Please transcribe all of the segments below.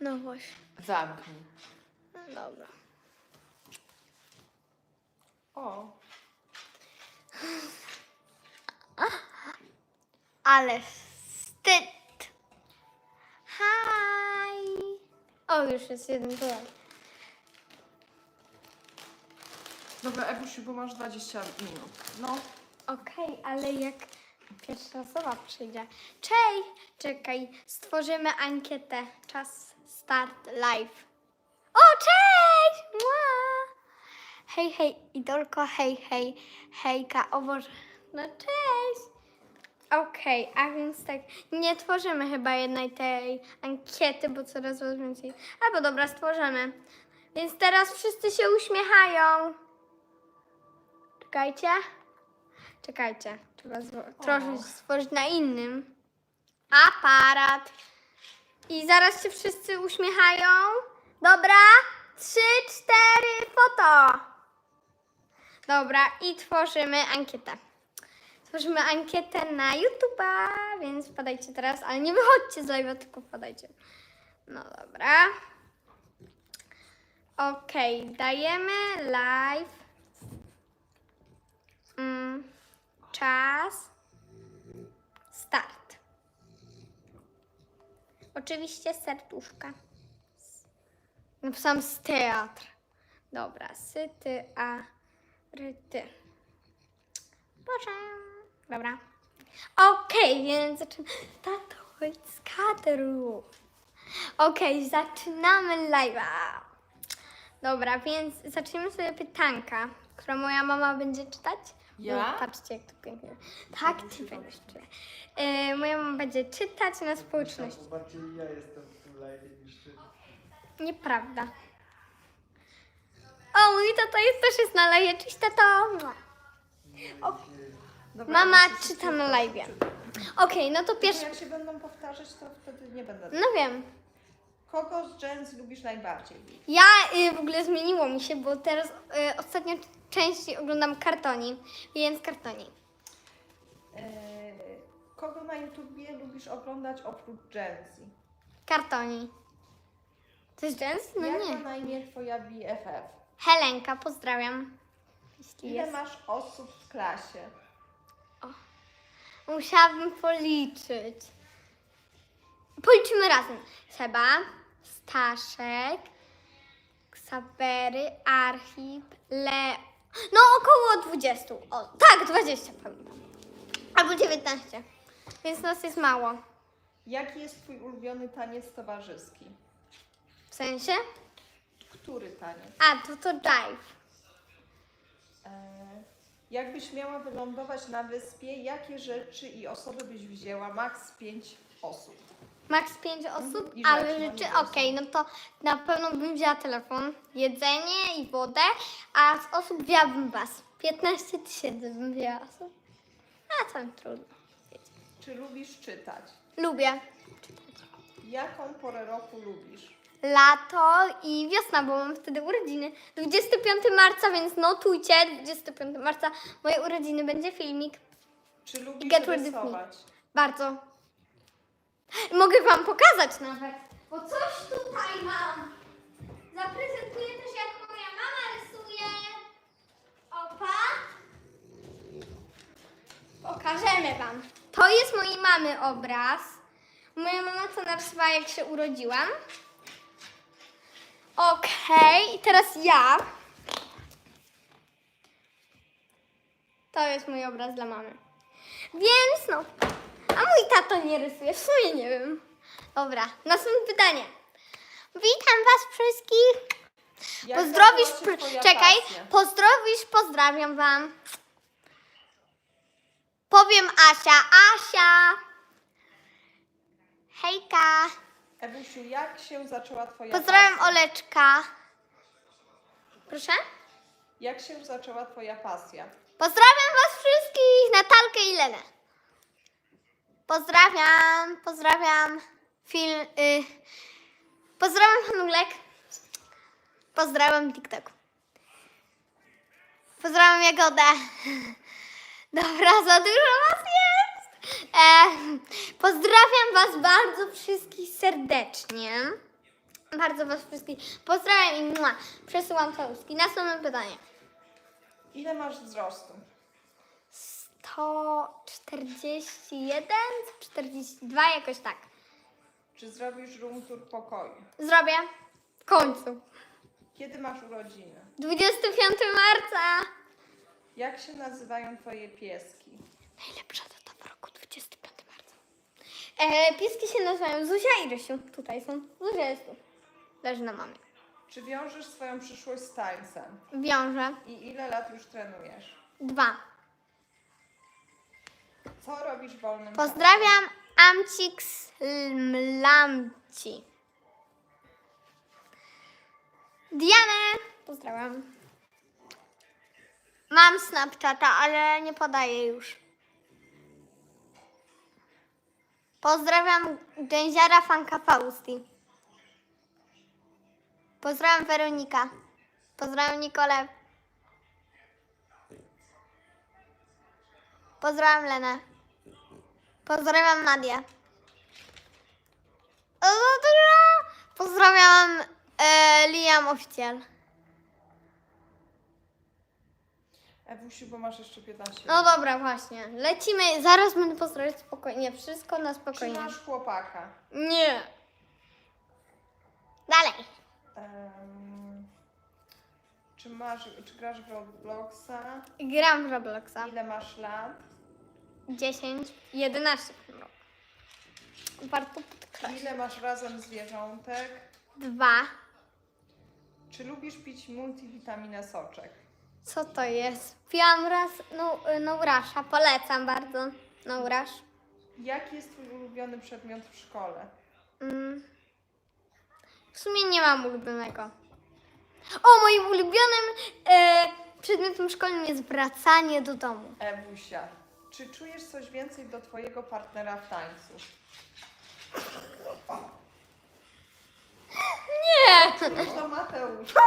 No właśnie. Zamknij. Dobra. O, Ale wstyd. Hi. O, już jest jeden byłem. dobra, Ebusiu, bo masz 20 minut. No, Okej, ale jak pierwsza osoba przyjdzie. Cześć! Czekaj, stworzymy ankietę. Czas start live. O, cześć! Mua! Hej, hej, idolko, hej, hej, hejka, o Boże, no cześć! Okej, a więc tak, nie tworzymy chyba jednej tej ankiety, bo coraz więcej. Albo dobra, stworzymy. Więc teraz wszyscy się uśmiechają. Czekajcie. Czekajcie, trzeba stworzyć na innym. Aparat. I zaraz się wszyscy uśmiechają. Dobra? Trzy, cztery, foto. Dobra, i tworzymy ankietę. Tworzymy ankietę na YouTube'a, więc wpadajcie teraz, ale nie wychodźcie z live'a, tylko wpadajcie. No dobra. Okej, dajemy live. Mm, czas. Oczywiście serduszka. Napisałam z teatr. Dobra, syty, a ryty. Boże. Dobra. Okej, więc zaczynamy. Tato, idź z kadru. Okej, zaczynamy live'a. Dobra, więc zacznijmy sobie pytanka, które moja mama będzie czytać. Ja? O, patrzcie, jak to pięknie. Tak, ty będziesz czytać. E, moja mama będzie czytać na społeczności. Bardziej ja jestem w tym live niż ty. Nieprawda. O, mój tato jest, też jest na live. Cześć, tato. O, dobra. mama czyta na live. Okej, no to pierwszy. Jak się będą powtarzać, to wtedy nie będę. No wiem. Kogo z Jens lubisz najbardziej? Ja y, w ogóle zmieniło mi się, bo teraz y, ostatnio częściej oglądam kartoni, więc kartoni. Eee, kogo na YouTubie lubisz oglądać oprócz Jensi? Kartoni. To jest Jens? No Jak ma nie. na imię twoja BFF? Helenka, pozdrawiam. Jeśli Ile jest. masz osób w klasie? Musiałabym policzyć. Policzymy razem. Seba, Staszek, Ksawery, Archip, Leo. No około 20. O, tak, 20 pamiętam. Albo 19. Więc nas jest mało. Jaki jest twój ulubiony taniec towarzyski? W sensie? Który taniec? A, to to dive. Eee, jakbyś miała wylądować na wyspie, jakie rzeczy i osoby byś wzięła? Max 5 osób. Max 5 osób, I ale rzeczy, okej, no to na pewno bym wzięła telefon, jedzenie i wodę, a z osób wzięłabym was. 15 tysięcy bym wzięła osób. A tam trudno. Czy lubisz czytać? Lubię Jaką porę roku lubisz? lato i wiosna, bo mam wtedy urodziny. 25 marca, więc notujcie, 25 marca moje urodziny, będzie filmik. Czy lubisz Get rid of me. rysować? Bardzo. Mogę wam pokazać nawet, bo coś tutaj mam. Zaprezentuję też, jak moja mama rysuje. Opa. Pokażemy wam. To jest mojej mamy obraz. Moja mama to narysowała, jak się urodziłam. Okej, i teraz ja. To jest mój obraz dla mamy. Więc no. A mój tato nie rysuje, w sumie nie wiem. Dobra, następne pytanie. Witam was wszystkich. Jak Pozdrowisz, zaczęła się pr- twoja czekaj, pasja? pozdrowisz, pozdrawiam wam. Powiem Asia, Asia. Hejka. Ewusiu, jak się zaczęła twoja Pozdrawiam pasja? Oleczka. Proszę? Jak się zaczęła twoja pasja? Pozdrawiam was wszystkich, Natalkę i Lenę. Pozdrawiam, pozdrawiam. Film, y, pozdrawiam Hanulek. Pozdrawiam TikTok. Pozdrawiam Jagodę. Dobra, za dużo was jest. E, pozdrawiam was bardzo wszystkich serdecznie. Bardzo Was wszystkich pozdrawiam i mua, przesyłam całuski. Następne pytanie. Ile masz wzrostu? 141, 42, jakoś tak. Czy zrobisz room tour pokoju? Zrobię w końcu. Kiedy masz urodziny? 25 marca. Jak się nazywają twoje pieski? Najlepsza data w roku 25 marca. E, pieski się nazywają Zuzia i Rysiu. Tutaj są. Zuzia jest tu. Leży na mamie. Czy wiążesz swoją przyszłość z tańcem? Wiążę. I ile lat już trenujesz? Dwa. Co robisz w wolnym Pozdrawiam Amcix Lamci. Dianę. Pozdrawiam. Mam Snapchata, ale nie podaję już. Pozdrawiam gęziara fanka Fausti. Pozdrawiam Weronika. Pozdrawiam Nikolę. Pozdrawiam Lenę. Pozdrawiam Nadię. O, no. Pozdrawiam e, Liam Oficjal. Ewusiu, bo masz jeszcze 15 No dobra, właśnie. Lecimy. Zaraz będę pozdrawiać spokojnie. Wszystko na Czy spokojnie. masz chłopaka? Nie. Dalej. Em, czy masz, czy grasz w Robloxa? Gram w Robloxa. Ile masz lat? 10, 11 w tym roku. Warto podkreślić. Ile masz razem zwierzątek? Dwa. Czy lubisz pić multivitaminę soczek? Co to jest? Piłam raz no, Nourasza. Polecam bardzo. Nourasz. Jaki jest twój ulubiony przedmiot w szkole? Mm. W sumie nie mam ulubionego. O, moim ulubionym e, przedmiotem szkolnym jest wracanie do domu. Ewusia, czy czujesz coś więcej do twojego partnera w tańcu? Nie! Do Mateusza?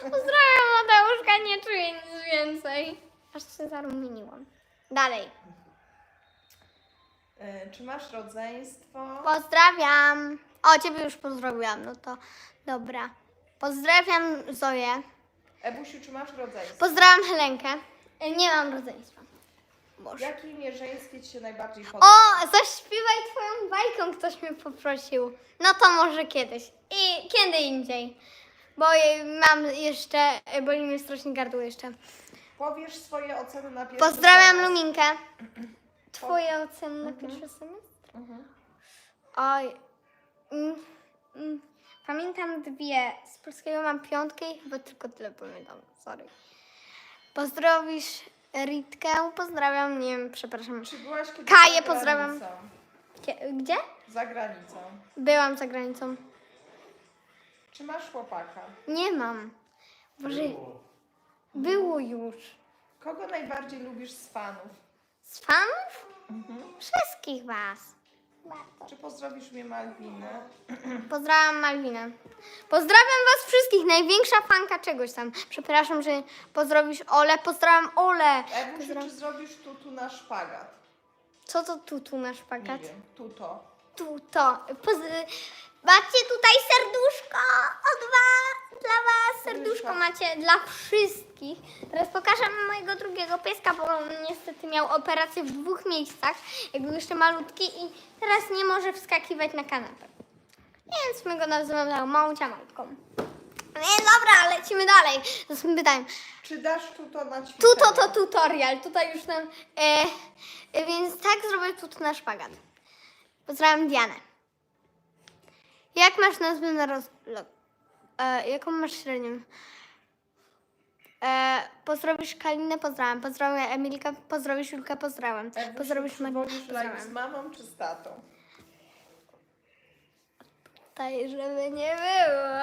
Pozdrawiam Mateuszka, nie czuję nic więcej. Aż się zarumieniłam. Dalej. E, Czy masz rodzeństwo? Pozdrawiam. O, ciebie już pozdrowiłam, no to dobra. Pozdrawiam Zoję. Ewusiu, czy masz rodzeństwo? Pozdrawiam Helenkę. E, Nie mam rodzeństwa. Boże. Jakie imię żeńskie ci się najbardziej podoba? O, zaśpiewaj twoją bajką, ktoś mnie poprosił. No to może kiedyś. I kiedy indziej. Bo mam jeszcze, e, boli mnie strasznie gardło jeszcze. Powiesz swoje oceny na pierwszy Pozdrawiam semestr. Luminkę. Twoje oceny na pierwszy semestr? Mhm. Oj. Mm, mm. Pamiętam dwie. Z polskiego mam piątkę i chyba tylko tyle pamiętam. Sorry. Pozdrowisz Ritkę. Pozdrawiam, nie wiem, przepraszam. Czy byłaś kiedyś Kaję za pozdrawiam. granicą? Kie- Gdzie? Za granicą. Byłam za granicą. Czy masz chłopaka? Nie mam. Boże, Było. było już. Kogo najbardziej lubisz z fanów? Z fanów? Mhm. Wszystkich was. Czy pozdrowisz mnie Malwinę? Pozdrawiam Malwinę. Pozdrawiam was wszystkich. Największa fanka czegoś tam. Przepraszam, że pozdrowisz Ole. Pozdrawiam Ole. Ewusiu, Pozdra- czy zrobisz tutu na szpagat? Co to tu, tu nasz Nie wiem, tuto. Tu, to. Poz... Macie tutaj serduszko. O dwa dla was. Serduszko macie dla wszystkich. Teraz pokażę mojego drugiego pieska, bo on niestety miał operację w dwóch miejscach. Jak był jeszcze malutki i teraz nie może wskakiwać na kanapę. Więc my go nazywamy małcia małką. Nie, dobra, lecimy dalej. Z tym pytaniem. Czy dasz tuto na ćwiczenie? Tu to, to tutorial. Tutaj już nam. E, e, więc tak zrobię tu na szpagat. Pozdrawiam Dianę. Jak masz nazwę na rozlog? E, jaką masz średnią? E, pozdrowisz Kalinę, pozdrawiam. Pozdrawiam Emilkę, pozdrowisz Julkę, pozdrawiam. Pozdrowisz wolisz live z pozdrawiam. mamą czy z tatą? Tutaj, żeby nie było.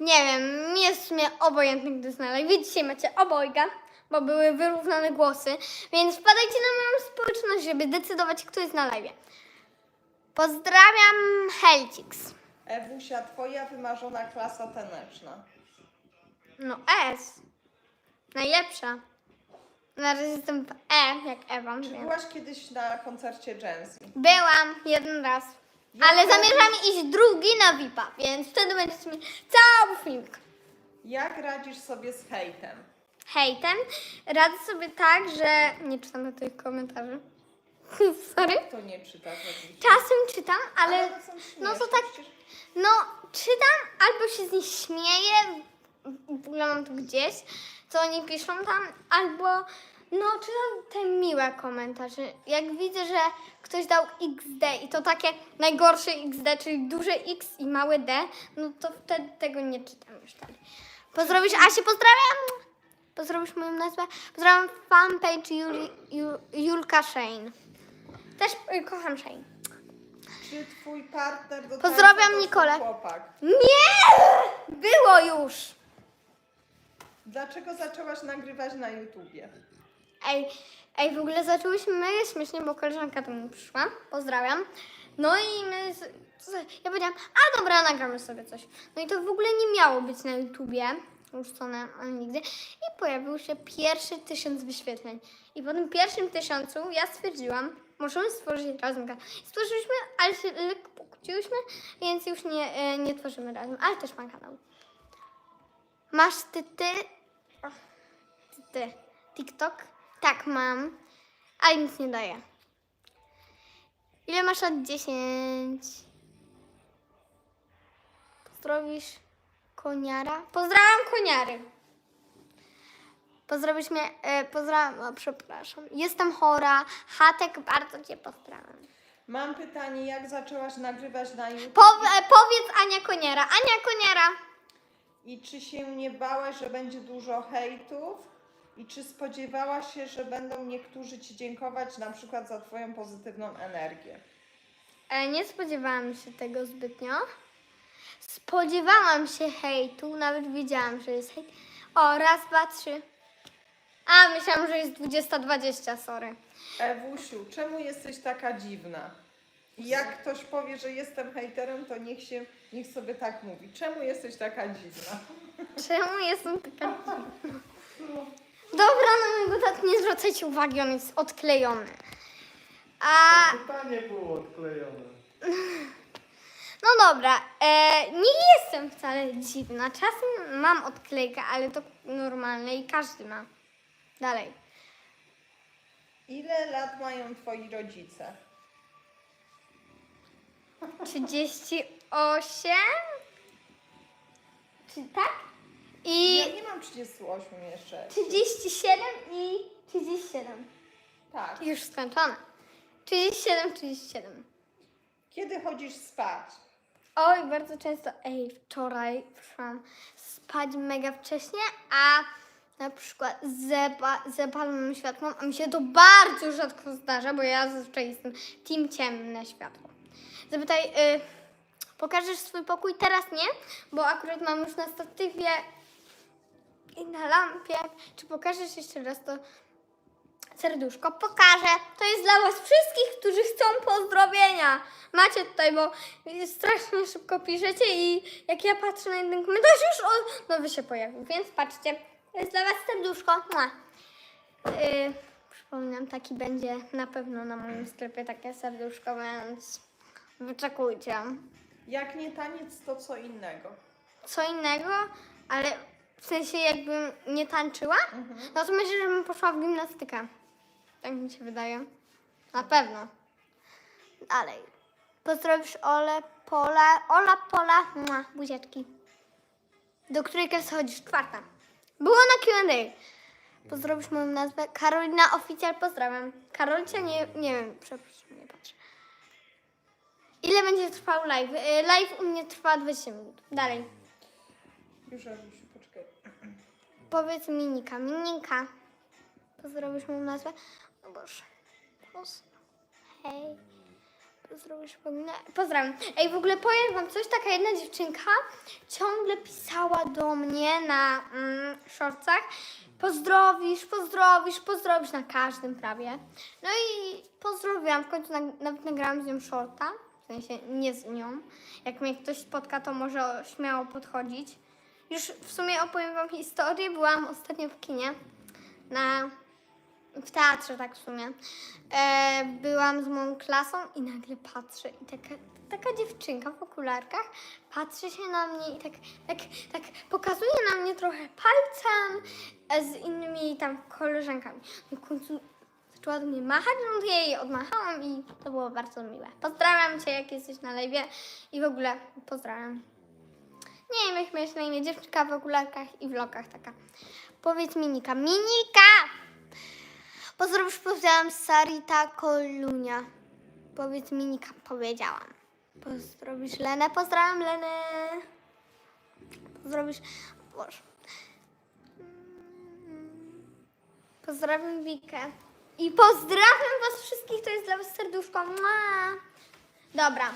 Nie wiem, mi jest w sumie obojętny, gdy live. Dzisiaj macie obojga, bo były wyrównane głosy, więc wpadajcie na moją społeczność, żeby decydować, kto jest na live. Pozdrawiam Helcix. Ewusia, twoja wymarzona klasa taneczna. No S. Najlepsza. Na razie jestem w E, jak Ewa. Czy byłaś kiedyś na koncercie Jenzy? Byłam jeden raz. Ale zamierzamy iść drugi na VIP-a, więc wtedy będziecie mieć cały filmik. Jak radzisz sobie z hejtem? Hejtem radzę sobie tak, że nie czytam tych komentarzy. Sorry. To nie czytasz oczywiście. Czasem czytam, ale to są no to śmieszne, tak, przecież- no czytam albo się z nich śmieję, w ogóle mam to gdzieś, co oni piszą tam, albo no czytam te miłe komentarze. Jak widzę, że ktoś dał XD i to takie najgorsze XD, czyli duże X i małe D, no to wtedy tego nie czytam już dalej. Pozdrowisz Asię, pozdrawiam! Pozdrowisz moją nazwę? Pozdrawiam fanpage Juli, Ju, Julka Shane. Też y, kocham Shane. Czy twój partner do Pozdrawiam tańca twój Nikolę. chłopak? Nie! Było już! Dlaczego zaczęłaś nagrywać na YouTubie? Ej, ej, w ogóle zaczęłyśmy mega śmiesznie, bo koleżanka do mnie przyszła. Pozdrawiam. No i my, z, ja powiedziałam, a dobra, nagramy sobie coś. No i to w ogóle nie miało być na YouTubie, uczcone ani nigdy. I pojawił się pierwszy tysiąc wyświetleń. I po tym pierwszym tysiącu ja stwierdziłam, możemy stworzyć razem kanał. Stworzyliśmy, ale się lekko pokłóciłyśmy, więc już nie, e, nie tworzymy razem, ale też mam kanał. Masz ty, ty, ty, ty. TikTok? Tak, mam. Ale nic nie daje. Ile masz lat? 10. Pozdrowisz koniara? Pozdrawiam koniary. Pozdrowisz mnie, e, pozdrawiam, o, przepraszam. Jestem chora. Hatek, bardzo cię pozdrawiam. Mam pytanie, jak zaczęłaś nagrywać na YouTube Po, e, powiedz Ania Koniara. Ania Koniara. i czy się nie bałaś, że będzie dużo hejtów? I czy spodziewałaś się, że będą niektórzy Ci dziękować na przykład za Twoją pozytywną energię? E, nie spodziewałam się tego zbytnio. Spodziewałam się hejtu, nawet wiedziałam, że jest hejt. O, raz, dwa, trzy. A, myślałam, że jest 20-20, sorry. Ewusiu, czemu jesteś taka dziwna? I jak ktoś powie, że jestem hejterem, to niech się, niech sobie tak mówi. Czemu jesteś taka dziwna? Czemu jestem taka dziwna? Dobra, na mojego tatę nie zwracajcie uwagi, on jest odklejony. A, Pytanie było odklejone. no dobra, e, nie jestem wcale dziwna. Czasem mam odklejkę, ale to normalne i każdy ma. Dalej. Ile lat mają Twoi rodzice? 38? Czy tak? I Ja nie mam 38 jeszcze. 37 i 37. Tak. Już skończone. 37, 37. Kiedy chodzisz spać? Oj, bardzo często. Ej, wczoraj szłam spać mega wcześnie, a na przykład zepa, zapalnym światło, a mi się to bardzo rzadko zdarza, bo ja zazwyczaj jestem team ciemne światło. Zapytaj, y, pokażesz swój pokój? Teraz nie, bo akurat mam już na statywie i na lampie. Czy pokażesz jeszcze raz to serduszko? Pokażę. To jest dla Was wszystkich, którzy chcą pozdrowienia. Macie tutaj, bo strasznie szybko piszecie i jak ja patrzę na jeden komentarz, już o, nowy się pojawił, więc patrzcie. To jest dla Was serduszko. Mua. Yy, przypominam, taki będzie na pewno na moim sklepie takie serduszko, więc wyczekujcie. Jak nie taniec, to co innego. Co innego, ale w sensie jakbym nie tańczyła, no to myślę, że bym poszła w gimnastykę. Tak mi się wydaje. Na pewno. Dalej. Pozdrowisz Ole, Pola, Ola, Pola, mua, buziaczki. Do której klasy chodzisz? Czwarta. Było na Q&A. Pozdrowisz moją nazwę. Karolina Oficjal, pozdrawiam. Karolcia, nie, nie wiem, przepraszam, nie patrzę. Ile będzie trwał live? Y, Live u mnie trwa 20 minut. Dalej. Już Ewusiu, poczekaj. Powiedz Minika. Minika. Pozdrowisz moją nazwę? No Boże. Poz... Hej. Pozdrowisz Paulinę? Pozdrawiam. Ej, w ogóle powiem wam coś. Taka jedna dziewczynka ciągle pisała do mnie na mm, shortcach. Pozdrowisz, pozdrowisz, pozdrowisz na każdym prawie. No i pozdrowiłam. W końcu nag- nawet nagrałam z nią shorta. W sensie nie z nią. Jak mnie ktoś spotka, to może śmiało podchodzić. Już w sumie opowiem wam historię. Byłam ostatnio w kinie na w teatrze tak w sumie. E, byłam z moją klasą i nagle patrzę i taka taka dziewczynka w okularkach patrzy się na mnie i tak, tak, tak pokazuje na mnie trochę palcem e, z innymi tam koleżankami. No w końcu zaczęła do mnie machać, no to ja jej odmachałam i to było bardzo miłe. Pozdrawiam Cię, jak jesteś na live i w ogóle pozdrawiam. Nie wiem, jak miałeś na imię dziewczynka w okularkach i vlogach taka. Powiedz Minika. Minika! Pozdrowisz, powiedziałam Sarita Kolunia. Powiedz Minika, powiedziałam. Pozdrowisz Lenę, pozdrawiam Lenę. Pozdrowisz, Boże. Pozdrawiam Wikę. I pozdrawiam Was wszystkich, to jest dla Was serduszko. Mua. Dobra,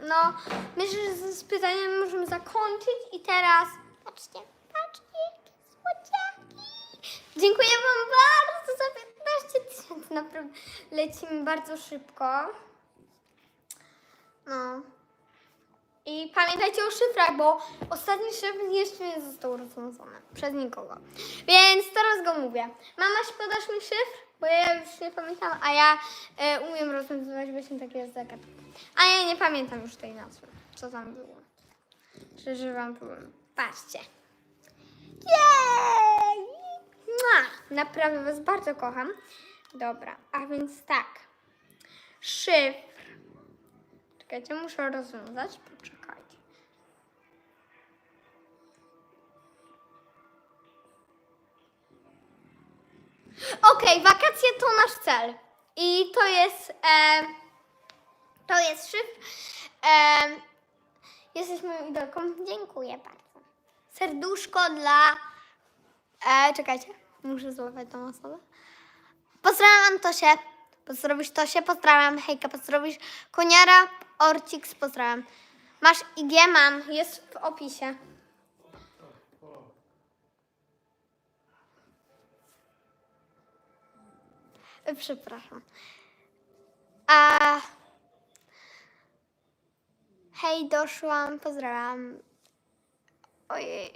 no myślę, że z pytaniem możemy zakończyć i teraz... Patrzcie, patrzcie, jakie słodziaki. Dziękuję Wam bardzo za 15 tysięcy, naprawdę lecimy bardzo szybko. No. I pamiętajcie o szyfrach, bo ostatni szyfr jeszcze nie został rozwiązany przez nikogo. Więc teraz go mówię. Mama, podasz mi szyfr? Bo ja już nie pamiętam, a ja e, umiem rozwiązywać właśnie takie zagadki. A ja nie pamiętam już tej nazwy. Co tam było? Szczerze wam powiem. Patrzcie. Jej! Mua! Naprawdę was bardzo kocham. Dobra, a więc tak. Szyfr. Czekajcie, muszę rozwiązać. Poczekajcie. Okej, wakacje to nasz cel. I to jest. E, to jest szyfr. E, jesteś moją idolką. Dziękuję bardzo. Serduszko dla. E, czekajcie, muszę złapać tą osobę. Pozdrawiam Antosię. Pozdrowisz Tosię, pozdrawiam. Hejka, pozdrowisz Koniara, Orcix, pozdrawiam. Masz IG, mam, jest w opisie. Przepraszam. A... Hej, doszłam, pozdrawiam. Ojej,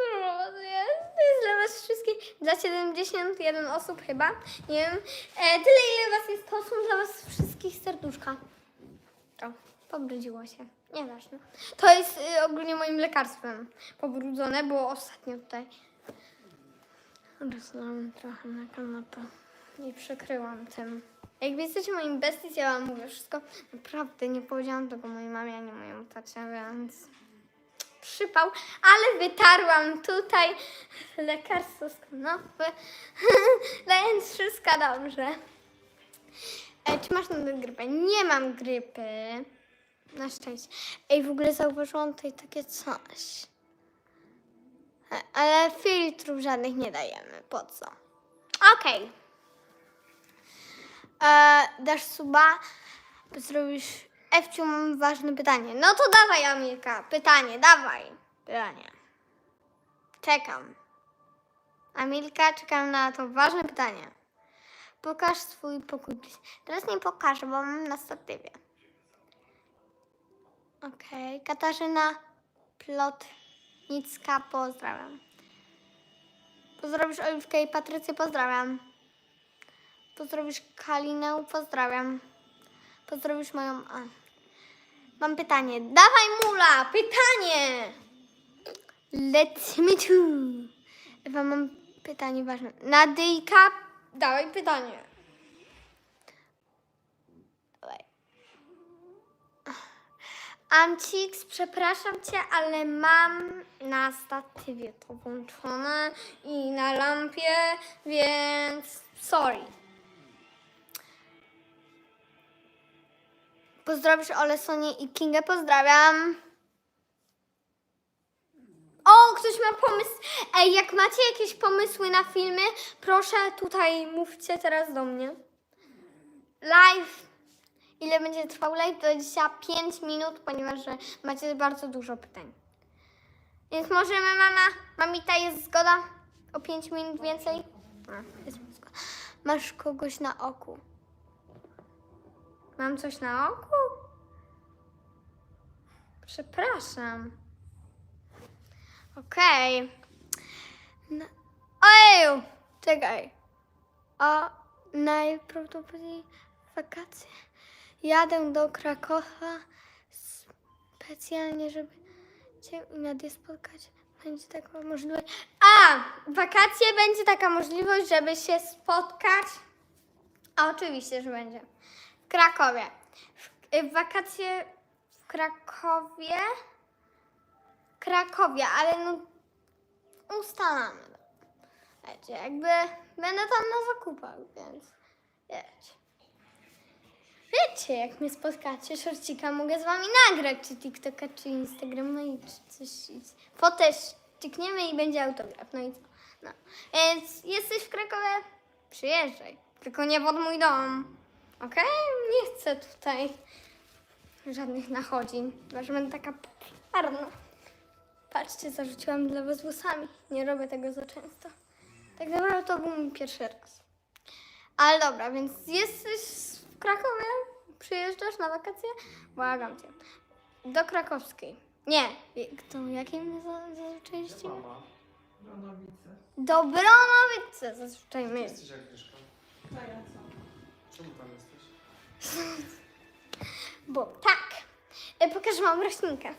dużo jest. To jest dla was wszystkich, dla 71 osób chyba, nie wiem. E, tyle ile was jest, to są dla was wszystkich serduszka. O, pobrudziło się. Nieważne. To jest y, ogólnie moim lekarstwem pobrudzone, bo ostatnio tutaj rozlałam trochę na kanapę i przykryłam tym. Jak jesteście moim besties, ja wam mówię wszystko. Naprawdę nie powiedziałam tego mojej mamie, ani mojemu tacie, więc przypał, ale wytarłam tutaj lekarstwo z kanapy, więc wszystko dobrze. E, czy masz nadal grypę? Nie mam grypy. Na szczęście. Ej, w ogóle zauważyłam tutaj takie coś. E, Ale filtrów żadnych nie dajemy. Po co? Okej. E, dasz suba, zrobisz... Ewciu, mam ważne pytanie. No to dawaj, Amilka. Pytanie, dawaj. Pytanie. Czekam. Amilka, czekam na to ważne pytanie. Pokaż swój pokój. Teraz nie pokażę, bo mam na statywie. Okej, Katarzyna Plotnicka, pozdrawiam. Pozdrowisz Oliwkę i Patrycję, pozdrawiam. Pozdrowisz Kalinę, pozdrawiam. Pozdrowisz moją... Mam pytanie. Dawaj mula, pytanie! Lecimy tu. Ewa, mam pytanie ważne. Nadyjka, dawaj pytanie. Dawaj. Przepraszam cię, ale mam na statywie to włączone i na lampie, więc sorry. Pozdrowisz Ole, Sonię i Kingę, pozdrawiam. O, ktoś ma pomysł. Ej, jak macie jakieś pomysły na filmy, proszę tutaj mówcie teraz do mnie. Live. Ile będzie trwał live? 25 minut, ponieważ macie bardzo dużo pytań. Więc możemy, mama, mamita, jest zgoda? O 5 minut więcej? Masz kogoś na oku. Mam coś na oku? Przepraszam. Okej. No. Ojeju! Czekaj. A najprawdopodobniej wakacje. Jadę do Krakowa specjalnie, żeby Cię i Nadię spotkać. Będzie taka możliwość. A! Wakacje będzie taka możliwość, żeby się spotkać. A oczywiście, że będzie. W Krakowie. W, w wakacje w Krakowie. Krakowie, ale no ustalamy. Wiecie, jakby będę tam na zakupach, więc wiecie. Wiecie, jak mnie spotkacie, szorcika mogę z wami nagrać, czy TikToka, czy Instagrama i czy coś. Fotę ścikniemy i będzie autograf, no i co? No. Więc jesteś w Krakowie? Przyjeżdżaj. Tylko nie pod mój dom. Okej? Nie chcę tutaj żadnych nachodzin, że będę taka popularna. Patrzcie, zarzuciłam dla was włosami. Nie robię tego za często. Tak naprawdę to był mój pierwszy raz. Ale dobra, więc jesteś w Krakowie? Przyjeżdżasz na wakacje? Błagam cię. Do krakowskiej. Nie. Kto, jakiej mnie za- zaznaczyliście? Mama. Bronowice. Do Bronowice zazwyczaj my. Jesteś jak Agnieszka? To ja co? Czemu tam jesteś? Bo tak. E, Pokażę wam roślinkę.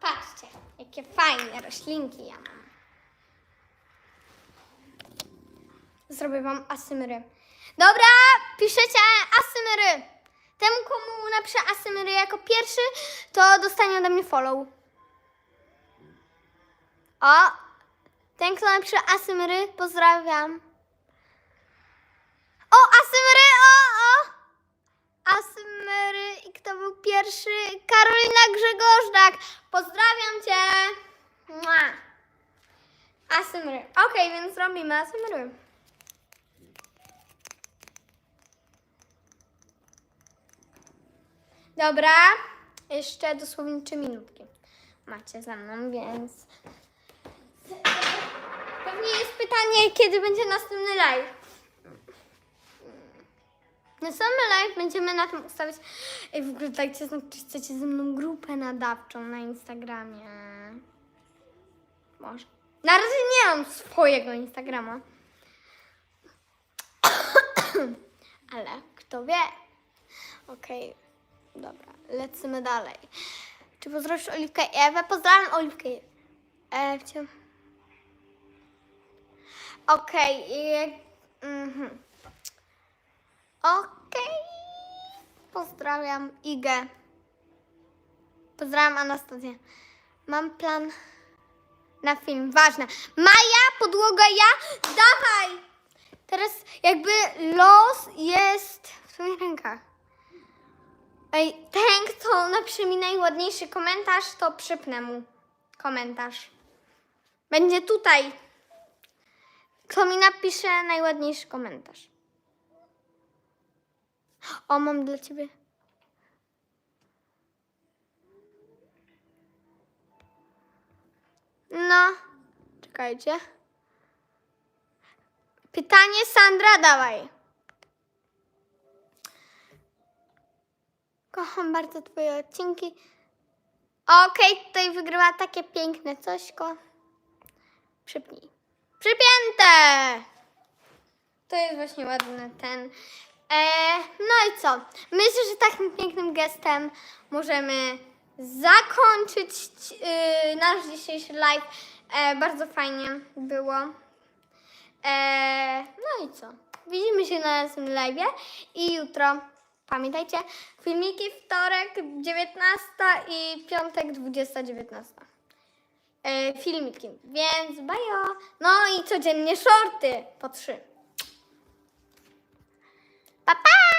Patrzcie, jakie fajne roślinki ja mam. Zrobię wam asymry. Dobra, piszecie asymry. Temu, komu napiszę asymry jako pierwszy, to dostanie ode mnie follow. O, ten, kto napisze asymry, pozdrawiam. O, Asymry! Asymry i kto był pierwszy? Karolina Grzegorzdak. Pozdrawiam cię. Mua. Asymry. Okej, więc robimy asymry. Dobra, jeszcze dosłownie 3 minutki. Macie ze mną, więc... Pewnie jest pytanie, kiedy będzie następny live. Następny live będziemy na tym ustawiać. Ej, w ogóle dajcie znać, czy chcecie ze mną grupę nadawczą na Instagramie. Może. Na razie nie mam swojego Instagrama. Ale kto wie? Okej, dobra, lecimy dalej. Czy pozdrowisz Oliwkę i Ewę? Pozdrawiam Oliwkę i Ewę. Okej, i- mhm. Okej. Pozdrawiam Igę. Pozdrawiam Anastazję. Mam plan na film. Ważne. Maja, podłoga ja. Dawaj! Teraz jakby los jest w twoich rękach. Ej, ten, kto napisze mi najładniejszy komentarz, to przypnę mu komentarz. Będzie tutaj. Kto mi napisze najładniejszy komentarz. O, mam dla ciebie. No, czekajcie. Pytanie Sandra, dawaj. Kocham bardzo twoje odcinki. Okej, tutaj wygrywa takie piękne cośko. Przypnij. Przypięte! To jest właśnie ładny ten. E, no i co? Myślę, że takim pięknym gestem możemy zakończyć e, nasz dzisiejszy live. E, bardzo fajnie było. E, no i co? Widzimy się na następnym live i jutro. Pamiętajcie, filmiki wtorek 19 i piątek 20.19 e, filmiki, więc bajo. No i codziennie shorty po trzy. Bye bye.